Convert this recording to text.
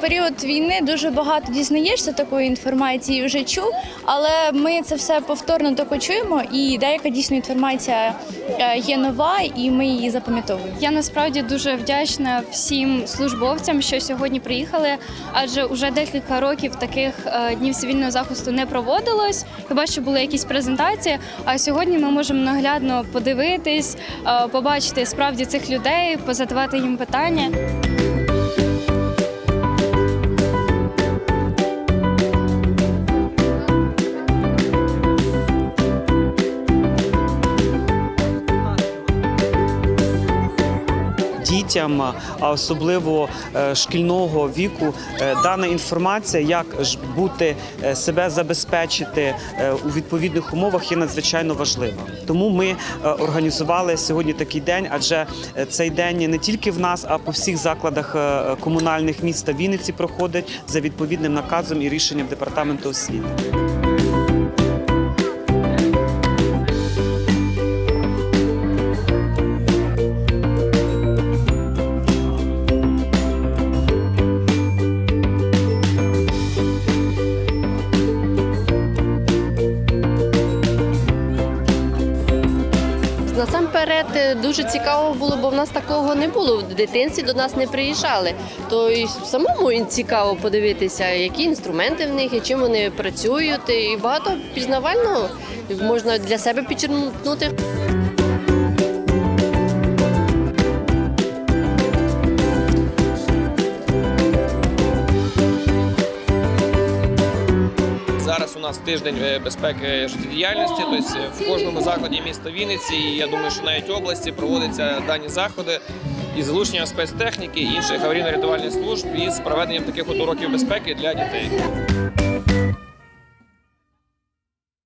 період війни дуже багато дізнаєшся такої інформації, вже чув, але ми це все повторно тако чуємо, і деяка дійсно інформація е, є нова, і ми її запам'ятовуємо. Я насправді дуже вдячна всім службовцям, що сьогодні приїхали, адже вже декілька років таких е, днів цивільного захисту не проводилось. Хіба що були якісь презентації. А сьогодні ми можемо наглядно подивитись, е, побачити справді цих людей, позадавати їм питання. Дітям, а особливо е, шкільного віку, е, дана інформація, як ж бути е, себе забезпечити у відповідних умовах, є надзвичайно важлива. Тому ми організували сьогодні такий день, адже цей день не тільки в нас, а по всіх закладах комунальних міста Вінниці проходить за відповідним наказом і рішенням департаменту освіти. Насамперед е, дуже цікаво було, бо в нас такого не було. В дитинстві до нас не приїжджали. То й самому цікаво подивитися, які інструменти в них і чим вони працюють. І багато пізнавального можна для себе підчеркнути. Зараз у нас тиждень е, безпеки життєдіяльності. Тобто в кожному закладі міста Вінниці, і я думаю, що навіть області проводяться дані заходи із залученням спецтехніки інших аварійно-рятувальних служб із проведенням таких от уроків безпеки для дітей.